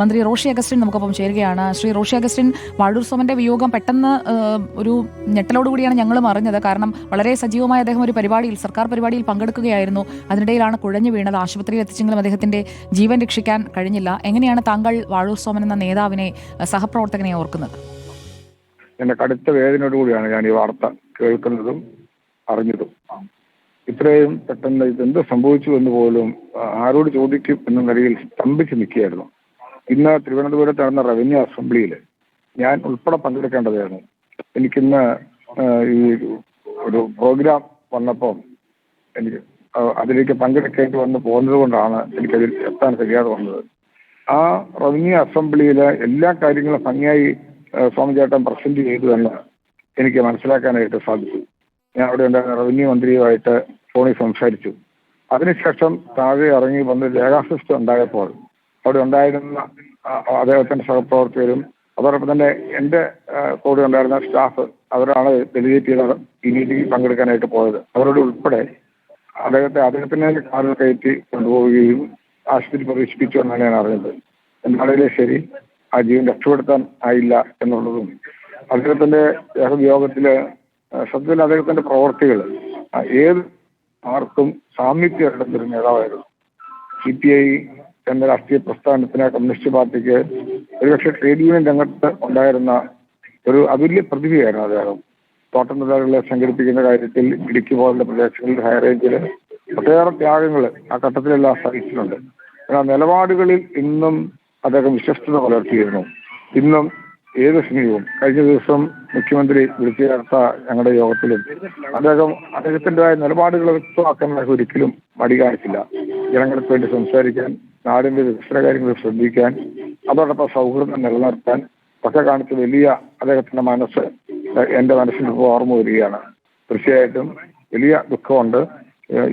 മന്ത്രി റോഷി അഗസ്റ്റിൻ നമുക്കൊപ്പം ചേരുകയാണ്. ശ്രീ റോഷി അഗസ്റ്റിൻ വാഴൂർ സോമന്റെ വിയോഗം പെട്ടെന്ന് ഒരു ഞെട്ടലോടുകൂടിയാണ് ഞങ്ങളും അറിഞ്ഞത് കാരണം വളരെ സജീവമായ അദ്ദേഹം ഒരു പരിപാടിയിൽ സർക്കാർ പരിപാടിയിൽ പങ്കെടുക്കുകയായിരുന്നു. അതിനിടയിലാണ് കുഴഞ്ഞു വീണത്. ആശുപത്രിയിൽ എത്തിച്ചെങ്കിലും അദ്ദേഹത്തിന്റെ ജീവൻ രക്ഷിക്കാൻ കഴിഞ്ഞില്ല. എങ്ങനെയാണ് താങ്കൾ വാഴൂർ സോമൻ എന്ന നേതാവിനെ സഹപ്രവർത്തകനെ ഓർക്കുന്നത്? എന്റെ കടുത്ത വേദനയോടുകൂടിയാണ് ഞാൻ ഈ വാർത്ത കേൾക്കുന്നതും അറിഞ്ഞതും. ഇത്രയും പെട്ടെന്ന് ഇതെന്ത് സംഭവിച്ചു എന്ന് പോലും ആരോട് ചോദിക്കും എന്ന നിലയിൽ സ്തംഭിച്ച് നിൽക്കുകയായിരുന്നു. ഇന്ന് തിരുവനന്തപുരത്ത് നടന്ന റവന്യൂ അസംബ്ലിയിൽ ഞാൻ ഉൾപ്പെടെ പങ്കെടുക്കേണ്ടതായിരുന്നു എനിക്കിന്ന് ഈ ഒരു പ്രോഗ്രാം വന്നപ്പം എനിക്ക് അതിലേക്ക് പങ്കെടുക്കേണ്ടി വന്ന് പോകുന്നത് കൊണ്ടാണ് എനിക്കതിൽ എത്താൻ കഴിയാതെ വന്നത്. ആ റവന്യൂ അസംബ്ലിയിലെ എല്ലാ കാര്യങ്ങളും ഭംഗിയായി സ്വാമി സ്വാമിചേട്ടൻ പ്രസന്റ് ചെയ്തു എന്ന് എനിക്ക് മനസ്സിലാക്കാനായിട്ട് സാധിച്ചു. ഞാൻ അവിടെ ഉണ്ടായിരുന്ന റവന്യൂ മന്ത്രിയുമായിട്ട് ഫോണിൽ സംസാരിച്ചു. അതിനുശേഷം താഴെ ഇറങ്ങി വന്ന് രേഖാസിസ്റ്റം ഉണ്ടായപ്പോൾ അവിടെ ഉണ്ടായിരുന്ന അദ്ദേഹത്തിന്റെ സഹപ്രവർത്തകരും അതോടൊപ്പം തന്നെ എന്റെ കൂടെ ഉണ്ടായിരുന്ന സ്റ്റാഫ് അവരാണ് ഡെലിഗേറ്റ് ചെയ്ത ഈ മീറ്റിംഗിൽ പങ്കെടുക്കാനായിട്ട് പോയത്. അവരോട് ഉൾപ്പെടെ അദ്ദേഹത്തെ അദ്ദേഹത്തിനെ കാറിൽ കയറ്റി കൊണ്ടുപോവുകയും ആശുപത്രി പ്രവേശിപ്പിച്ചു എന്നാണ് ഞാൻ അറിഞ്ഞത്. എന്നാണെങ്കിലും ശരി ആ ജീവൻ രക്ഷപ്പെടുത്താൻ ആയില്ല എന്നുള്ളതും അദ്ദേഹത്തിന്റെ ദേഹവിയോഗത്തിൽ ആ, സത്യത്തിൽ അദ്ദേഹത്തിന്റെ പ്രവർത്തികൾ ഏത് ആർക്കും സാമീപ്യം ഇടന്നൊരു നേതാവായിരുന്നു. സി പി ഐ എന്ന രാഷ്ട്രീയ പ്രസ്ഥാനത്തിന് കമ്മ്യൂണിസ്റ്റ് പാർട്ടിക്ക് ഒരുപക്ഷെ ട്രേഡ് യൂണിയൻ രംഗത്ത് ഉണ്ടായിരുന്ന ഒരു അതുല്യ പ്രതിഭയായിരുന്നു അദ്ദേഹം. തോട്ടം തൊഴിലാളികളെ സംഘടിപ്പിക്കുന്ന കാര്യത്തിൽ ഇടുക്കി പോലുള്ള പ്രദേശങ്ങളിൽ ഹൈറേഞ്ചിൽ ഒട്ടേറെ ത്യാഗങ്ങൾ ആ ഘട്ടത്തിലെല്ലാം സഹിച്ചിട്ടുണ്ട് എന്നാൽ നിലപാടുകളിൽ ഇന്നും അദ്ദേഹം വിശ്വസ്തത പുലർത്തിയിരുന്നു. ഇന്നും ഏത് സമയവും കഴിഞ്ഞ ദിവസം മുഖ്യമന്ത്രി വിളിച്ചു ചേർത്ത ഞങ്ങളുടെ യോഗത്തിലും അദ്ദേഹം അദ്ദേഹത്തിന്റെതായ നിലപാടുകൾ വ്യക്തമാക്കാൻ അദ്ദേഹം ഒരിക്കലും മടി കാണിച്ചില്ല. ജനങ്ങൾക്ക് വേണ്ടി സംസാരിക്കാൻ നാടിന്റെ വികസന കാര്യങ്ങൾ ശ്രദ്ധിക്കാൻ അതോടൊപ്പം സൗഹൃദം നിലനിർത്താൻ ഒക്കെ കാണിച്ച വലിയ അദ്ദേഹത്തിന്റെ മനസ്സ് എന്റെ മനസ്സിൽ ഇപ്പോൾ ഓർമ്മ വരികയാണ്. തീർച്ചയായിട്ടും വലിയ ദുഃഖമുണ്ട്.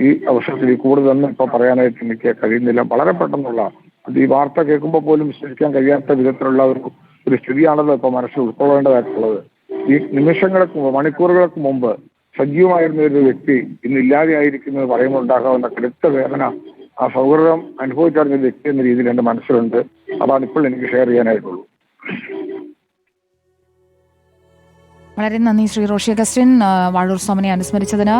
ഈ അവസരത്തിൽ കൂടുതലൊന്നും ഇപ്പൊ പറയാനായിട്ട് എനിക്ക് കഴിയുന്നില്ല. വളരെ പെട്ടെന്നുള്ള അത് ഈ വാർത്ത കേൾക്കുമ്പോൾ പോലും വിശ്വസിക്കാൻ കഴിയാത്ത വിധത്തിലുള്ള ഒരു ഒരു സ്ഥിതിയാണല്ലോ ഇപ്പൊ മനസ്സിൽ ഉൾക്കൊള്ളേണ്ടതായിട്ടുള്ളത്. ഈ നിമിഷങ്ങൾക്ക് മണിക്കൂറുകൾക്ക് മുമ്പ് സജീവമായിരുന്ന ഒരു വ്യക്തി ഇന്ന് ഇല്ലാതെയായിരിക്കുന്നത് പറയുമ്പോൾ ഉണ്ടാകാവുന്ന കടുത്ത വേദന ആ സൗഹൃദം അനുഭവിച്ചറിഞ്ഞ വ്യക്തി എന്ന രീതിയിൽ എന്റെ മനസ്സിലുണ്ട്. അതാണ് ഇപ്പോൾ എനിക്ക് ഷെയർ ചെയ്യാനായിട്ടുള്ളൂ. വളരെ നന്ദി ശ്രീ റോഷി അഗസ്റ്റിൻ വാഴൂർ സ്വാമിനെ അനുസ്മരിച്ചതിന്.